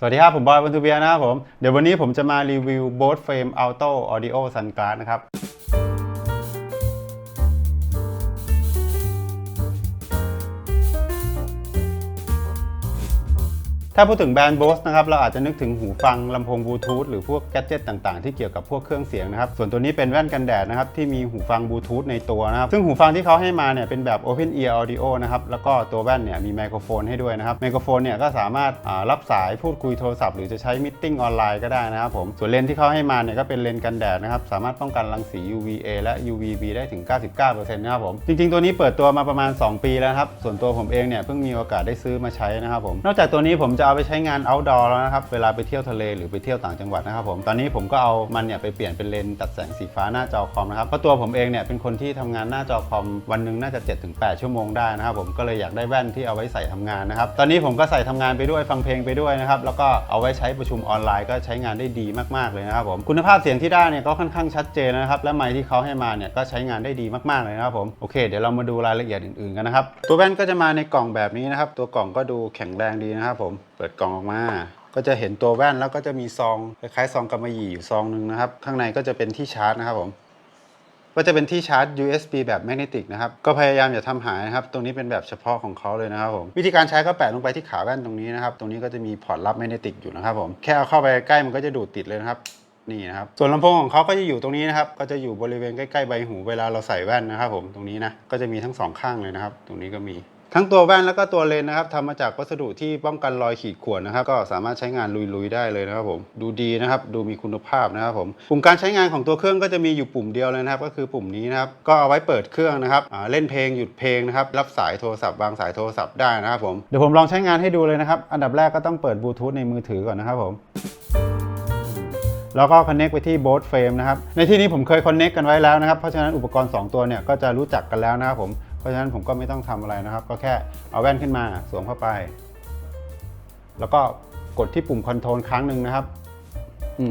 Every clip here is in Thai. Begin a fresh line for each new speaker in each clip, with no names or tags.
สวัสดีครับ ผมบอยวันทูเบียนะครับผม เดี๋ยววันนี้ผมจะมารีวิว Bose Frame Auto Audio Sunglass นะครับ ถ้าพูดถึงแบรนด์ Bose นะครับเราอาจจะนึกถึงหูฟังลำโพงบลูทูธหรือพวกแกดเจิตต่างๆ ที่เกี่ยวกับพวกเครื่องเสียงนะครับส่วนตัวนี้เป็นแว่นกันแดดนะครับที่มีหูฟังบลูทูธในตัวนะครับซึ่งหูฟังที่เขาให้มาเนี่ยเป็นแบบ Open Ear Audio นะครับแล้วก็ตัวแว่นเนี่ยมีไมโครโฟนให้ด้วยนะครับไมโครโฟนเนี่ยก็สามารถรับสายพูดคุยโทรศัพท์หรือจะใช้มิทติ้งออนไลน์ก็ได้นะครับผมส่วนเลนส์ที่เขาให้มาเนี่ยก็เป็นเลนส์กันแดดนะครับสามารถป้องกันรังสี UVA และ UVB ได้ถึง 99%นะครับผมจริงๆ ตัวนี้เปิดตัวมาประมาณ 2 ปีแล้วครับส่วนตัวผมเองเนี่ยเพิ่งมีโอกาสได้ซื้อมาใช้นะครับผมนอกจากตัวนี้ผมจะเอาไปใช้งาน outdoor แล้วนะครับ เวลาไปเที่ยวทะเลหรือไปเที่ยวต่างจังหวัดนะครับผม ตอนนี้ผมก็เอามันเนี่ยไปเปลี่ยนเป็นเลนส์ตัดแสงสีฟ้าหน้าจอคอมนะครับ เพราะตัวผมเองเนี่ยเป็นคนที่ทำงานหน้าจอคอมวันหนึ่งน่าจะ 7-8 ชั่วโมงได้นะครับผม ก็เลยอยากได้แว่นที่เอาไว้ใส่ทำงานนะครับ ตอนนี้ผมก็ใส่ทำงานไปด้วยฟังเพลงไปด้วยนะครับ แล้วก็เอาไว้ใช้ประชุมออนไลน์ก็ใช้งานได้ดีมากๆเลยนะครับผม คุณภาพเสียงที่ได้เนี่ยก็ค่อนข้างชัดเจนนะครับ และไมค์ที่เขาให้มาเนี่ยก็ใช้งานได้ดีมากๆเลยนะครับผม โอเค เดี๋ยวเรามาดูรายละเอียดอื่นๆกันนะครับ ตัวแว่นก็จะมาในกล่องแบบนี้นะครับ ตัวกล่องก็ดูแข็งแรงดีนะครับผมเปิดกล่องออกมา ก็จะเห็นตัวแว่นแล้วก็จะมีซองคล้ายๆซองกำมะหยี่อยู่ซองหนึ่งนะครับ ข้างในก็จะเป็นที่ชาร์จนะครับผมก็จะเป็นที่ชาร์จ USB แบบแมกเนติกนะครับ ก็พยายามอย่าทำหายนะครับ ตรงนี้เป็นแบบเฉพาะของเขาเลยนะครับผม วิธีการใช้ก็แปะลงไปที่ขาแว่นตรงนี้นะครับ ตรงนี้ก็จะมีพอร์ตรับแมกเนติกอยู่นะครับผม แค่เอาเข้าไปใกล้มันก็จะดูดติดเลยนะครับนี่นะครับ ส่วนลำโพงของเขาก็จะอยู่ตรงนี้นะครับ ก็จะอยู่บริเวณใกล้ๆใบหูเวลาเราใส่แว่นนะครับผม ตรงนี้นะ ก็จะมีทั้งสองข้างเลยนะครับ ตรงนี้ก็มี ทั้งตัวแว่นแล้วก็ตัวเลนนะครับทำมาจากวัสดุที่ป้องกันรอยขีดข่วนนะครับ ก็สามารถใช้งานลุยๆได้เลยนะครับผมดูดีนะครับ ดูมีคุณภาพนะครับผมปุ่มการใช้งานของตัวเครื่องก็จะมีอยู่ปุ่มเดียวเลยนะครับ ก็คือปุ่มนี้นะครับก็เอาไว้เปิดเครื่องนะครับเล่นเพลงหยุดเพลงนะครับรับสายโทรศัพท์วางสายโทรศัพท์ได้นะครับผมเดี๋ยวผมลองใช้งานให้ดูเลยนะครับอันดับแรกก็ต้องเปิดบลูทูธในมือถือก่อนนะครับผมแล้วก็ connect ไปที่ Bose Frame นะครับ ในที่นี้ผมเคย connect กันไว้แล้วนะครับ เพราะฉะนั้นอุปกรณ์ 2 ตัวเนี่ย ก็จะรู้จักกันแล้วนะครับผม เพราะฉะนั้นผมก็ไม่ต้องทำอะไรนะครับ ก็แค่เอาแว่นขึ้นมาสวมเข้าไป แล้วก็กดที่ปุ่มคอนโทรลครั้งหนึ่งนะครับ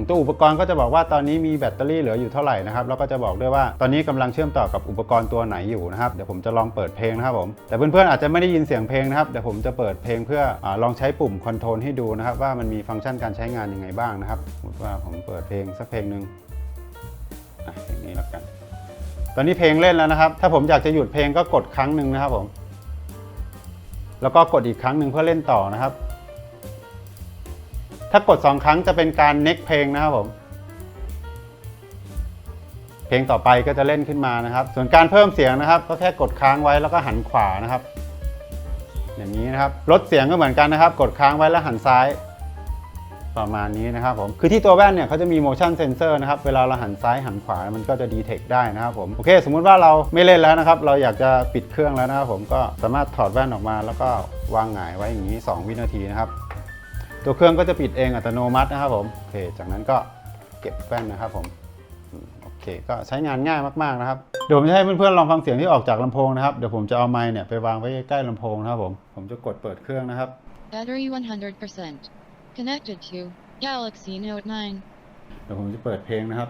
ตัวอุปกรณ์ก็จะบอกว่าตอนนี้มีแบตเตอรี่เหลืออยู่เท่าไหร่นะครับแล้วก็จะบอกด้วยว่าตอนนี้กำลังเชื่อมต่อกับอุปกรณ์ตัวไหนอยู่นะครับเดี๋ยวผมจะลองเปิดเพลงนะครับผมแต่เพื่อนๆอาจจะไม่ได้ยินเสียงเพลงนะครับเดี๋ยวผมจะเปิดเพลงเพื่ออลองใช้ปุ่มคอนโทรลให้ดูนะครับว่ามันมีฟังก์ชันการใช้งานยังไงบ้างนะครับสมมติว่าผมเปิดเพลงสักเพลงหนึ่งอะอย่างนี้แล้วกัน ตอนนี้เพลงเล่นแล้วนะครับ ถ้าผมอยากจะหยุดเพลงก็กดครั้งหนึ่งนะครับผม แล้วก็กดอีกครั้งหนึ่งเพื่อเล่นต่อนะครับ ถ้ากด 2 ครั้งจะเป็นการเน็กเพลงนะครับผม เพลงต่อไปก็จะเล่นขึ้นมานะครับ ส่วนการเพิ่มเสียงนะครับ ก็แค่กดค้างไว้แล้วก็หันขวานะครับ อย่างนี้นะครับ ลดเสียงก็เหมือนกันนะครับ กดค้างไว้แล้วหันซ้าย ประมาณนี้นะครับผม คือที่ตัวแว่นเนี่ยเขาจะมี motion sensor นะครับ เวลาเราหันซ้ายหันขวา มันก็จะ detect ได้นะครับผม โอเค สมมุติว่าเราไม่เล่นแล้วนะครับ เราอยากจะปิดเครื่องแล้วนะครับผม ก็สามารถถอดแว่นออกมา แล้วก็วางหงายไว้อย่างนี้ 2 วินาทีนะครับ ตัวเครื่องก็จะปิดเองอัตโนมัตินะครับผม โอเค จากนั้นก็เก็บแว่นนะครับผม โอเค ก็ใช้งานง่ายมากๆนะครับ เดี๋ยวผมจะให้เพื่อนๆลองฟังเสียงที่ออกจากลำโพงนะครับ เดี๋ยวผมจะเอาไมค์เนี่ยไปวางไว้ใกล้ๆลำโพงนะครับผม ผมจะกดเปิดเครื่องนะครับ
Battery 100%. Connected to Galaxy Note 9.
เดี๋ยวผมจะเปิดเพลงนะครับ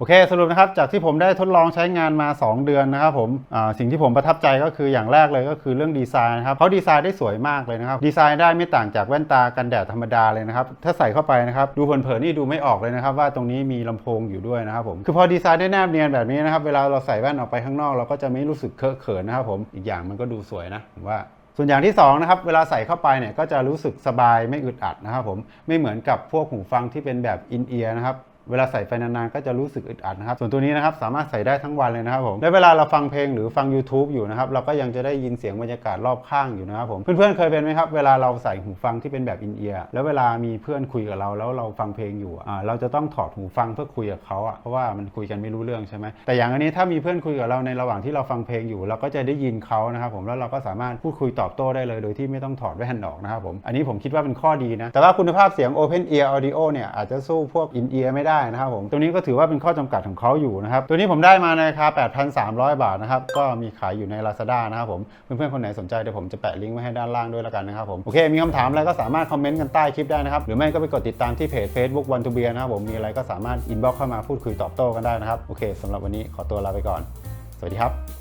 โอเคสรุปนะครับจากที่ผมได้ทดลองใช้งานมา 2 เดือนนะครับผมสิ่งที่ผมประทับใจก็คืออย่างแรกเลยก็คือเรื่องดีไซน์นะครับเขาดีไซน์ได้สวยมากเลยนะครับดีไซน์ได้ไม่ต่างจากแว่นตากันแดดธรรมดาเลยนะครับถ้าใส่เข้าไปนะครับดูเผินๆนี่ดูไม่ออกเลยนะครับว่าตรงนี้มีลำโพงอยู่ด้วยนะครับผมคือพอดีไซน์ได้แนบเนียนแบบนี้นะครับเวลาเราใส่แว่นออกไปข้างนอกเราก็จะไม่รู้สึกเคอะเขินนะครับผมอีกอย่างมันก็ดูสวยนะผมว่าส่วนอย่างที่2นะครับเวลาใส่เข้าไปเนี่ยก็จะรู้สึกสบายไม่อึดอัดนะครับผมไม่เหมือนกับพวกหูฟังที่เป็นแบบอินเอียร์นะครับ เวลาใส่ไปนานๆก็จะรู้สึกอึดอัดนะครับ ส่วนตัวนี้นะครับสามารถใส่ได้ทั้งวันเลยนะครับผม และเวลาเราฟังเพลงหรือฟัง YouTube อยู่นะครับ เราก็ยังจะได้ยินเสียงบรรยากาศรอบข้างอยู่นะครับผม เพื่อนๆเคยเป็นไหมครับ เวลาเราใส่หูฟังที่เป็นแบบอินเอียร์ แล้วเวลามีเพื่อนคุยกับเราแล้วเราฟังเพลงอยู่ อ่า เราจะต้องถอดหูฟังเพื่อคุยกับเขาอะ เพราะว่ามันคุยกันไม่รู้เรื่องใช่ไหมแต่อย่างอันนี้ถ้ามีเพื่อนคุยกับเราในระหว่างที่เราฟังเพลงอยู่ เราก็จะได้ยินเขานะครับผม แล้วเราก็สามารถพูดคุยตอบโต้ได้เลย โดยที่ไม่ต้องถอดแว่นออกนะครับผม อันนี้ผมคิดว่าเป็นข้อดีนะ แต่ว่าคุณภาพเสียง Open Ear Audio เนี่ยอาจจะสู้พวก In Ear ไม่ได้นะครับผมตัวนี้ก็ถือว่าเป็นข้อจำกัดของเขาอยู่นะครับตัวนี้ผมได้มาในราคา 8,300 บาทนะครับก็มีขายอยู่ใน Lazada นะครับผมเพื่อนๆคนไหนสนใจเดี๋ยวผมจะแปะลิงก์ไว้ให้ด้านล่างด้วยแล้วกันนะครับผมโอเคมีคำถามอะไรก็สามารถคอมเมนต์กันใต้คลิปได้นะครับหรือไม่ก็ไปกดติดตามที่เพจ Facebook วันทูเบียนะครับผมมีอะไรก็สามารถอินบ็อกเข้ามาพูดคุยตอบโต้กันได้นะครับโอเคสำหรับวันนี้ขอตัวลาไปก่อน สวัสดีครับ